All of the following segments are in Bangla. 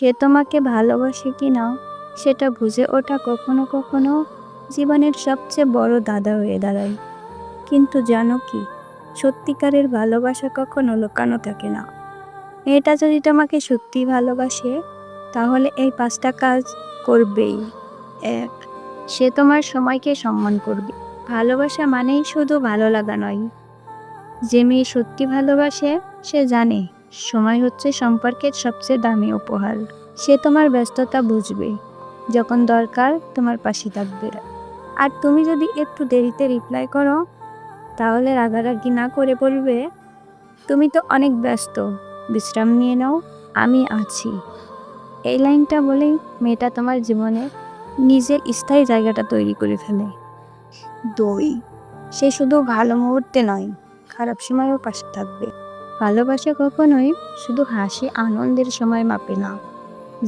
সে তোমাকে ভালোবাসে কি না, সেটা বুঝে ওঠা কখনো কখনো জীবনের সবচেয়ে বড় দাদা হয়ে দাঁড়ায়। কিন্তু জানো কি, সত্যিকারের ভালোবাসা কখনো লুকানো থাকে না। এটা যদি তোমাকে সত্যি ভালোবাসে, তাহলে এই পাঁচটা কাজ করবেই। এক, সে তোমার সময়কে সম্মান করবে। ভালোবাসা মানেই শুধু ভালো লাগা নয়। যে মেয়ে সত্যি ভালোবাসে, সে জানে সময় হচ্ছে সম্পর্কের সবচেয়ে দামি উপহার। সে তোমার ব্যস্ততা বুঝবে, যখন দরকার তোমার পাশে থাকবে। আর তুমি যদি একটু দেরিতে রিপ্লাই করো, তাহলে রাগারাগি না করে বলবে, তুমি তো অনেক ব্যস্ত, বিশ্রাম নিয়ে নাও, আমি আছি। এই লাইনটা বলেই মেয়েটা তোমার জীবনে নিজের স্থায়ী জায়গাটা তৈরি করে ফেলে। দুই, সে শুধু ভালো মুহূর্তে নয়, খারাপ সময়ও পাশে থাকবে। ভালোবাসা কখনোই শুধু হাসি, আনন্দের সময় মাপে না।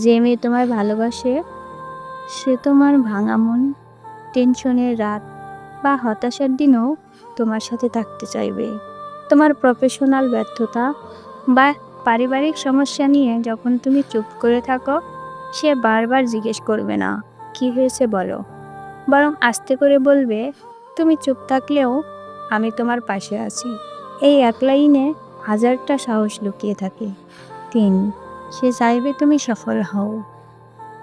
যে মেয়ে তোমার ভালোবাসে, সে তোমার ভাঙা মন, টেনশনের রাত বা হতাশার দিনও তোমার সাথে থাকতে চাইবে। তোমার প্রফেশনাল ব্যর্থতা বা পারিবারিক সমস্যা নিয়ে যখন তুমি চুপ করে থাকো, সে বারবার জিজ্ঞেস করবে না, কি হয়েছে বলো? বরং আস্তে করে বলবে, তুমি চুপ থাকলেও আমি তোমার পাশে আছি। এই এক লাইনে হাজারটা সাহস লুকিয়ে থাকে। তিন, সে চাইবে তুমি সফল হও।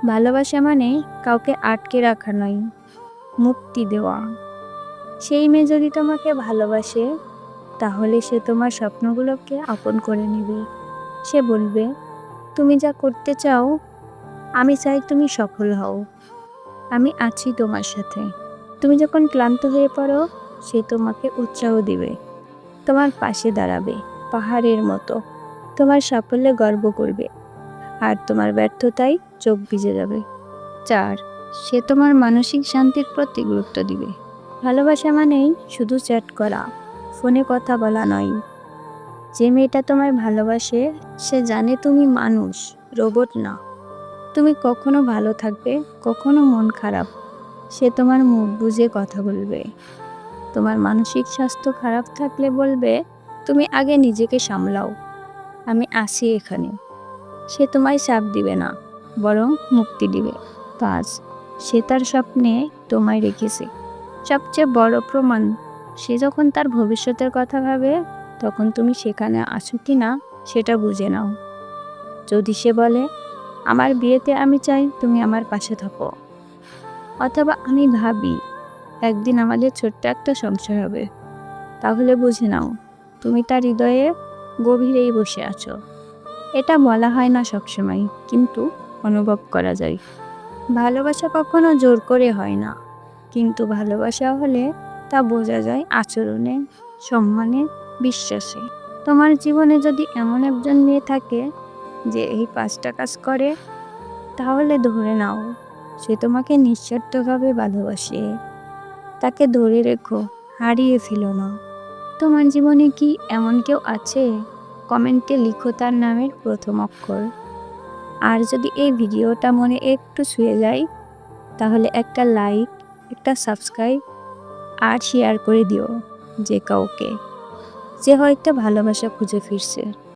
ভালোবাসা মানে কাউকে আটকে রাখা নয়, মুক্তি দেওয়া। সেই মেয়ে যদি তোমাকে ভালোবাসে, তাহলে সে তোমার স্বপ্নগুলোকে আপন করে নেবে। সে বলবে, তুমি যা করতে চাও, আমি চাই তুমি সফল হও। আমি আছি তোমার সাথে। তুমি যখন ক্লান্ত হয়ে পড়ো, সে তোমাকে উৎসাহ দিবে। তোমার পাশে দাঁড়াবে। পাহাড়ের মতো। তোমার সাফল্যে গর্ব করবে। আর তোমার ব্যর্থতায় চোখ ভিজে যাবে। চার, সে তোমার মানসিক শান্তির প্রতি গুরুত্ব দিবে। ভালোবাসা মানেই শুধু চ্যাট করা, ফোনে কথা বলা নয়। যে মেয়েটা তোমায় ভালোবাসে, সে জানে তুমি মানুষ, রোবট না। তুমি কখনো ভালো থাকবে, কখনো মন খারাপ। সে তোমার মুখ বুঝে কথা বলবে। তোমার মানসিক স্বাস্থ্য খারাপ থাকলে বলবে তুমি আগে নিজেকে সামলাও। আমি আসি এখানে। সে তোমায় চাপ দিবে না, বরং মুক্তি দিবে। পাঁচ সে তার স্বপ্নে তোমায় রেখেছে। সবচেয়ে বড় প্রমাণ, সে যখন তার ভবিষ্যতের কথা ভাবে, তখন তুমি সেখানে আসো কি না, সেটা বুঝে নাও। যদি সে বলে, আমার বিয়েতে আমি চাই, তুমি আমার পাশে থাকো। অথবা, আমি ভাবি, একদিন আমাদের ছোট্ট একটা সংসার হবে। তাহলে বুঝে নাও। তুমি তার হৃদয়ে গভীরেই বসে আছো। এটা বলা হয় না সবসময়, কিন্তু অনুভব করা যায়। ভালোবাসা কখনো জোর করে হয় না, কিন্তু ভালোবাসা হলে তা বোঝা যায় আচরণে, সম্মানে, বিশ্বাসে। তোমার জীবনে যদি এমন একজন মেয়ে থাকে যে এই পাঁচটা কাজ করে, তাহলে ধরে নাও, সে তোমাকে নিঃস্বার্থভাবে ভালোবাসে। তাকে ধরে রেখো, হারিয়ে ফেলো না। তোমার জীবনে কি এমন কেউ আছে? কমেন্টে লিখো তার নামের প্রথম অক্ষর। আর যদি এই ভিডিওটা মনে একটু ছুঁয়ে যায়, তাহলে একটা লাইক, একটা সাবস্ক্রাইব, আর শেয়ার করে দিও যে কাউকে। যে হয়তো ভালোবাসা খুঁজে ফিরছে।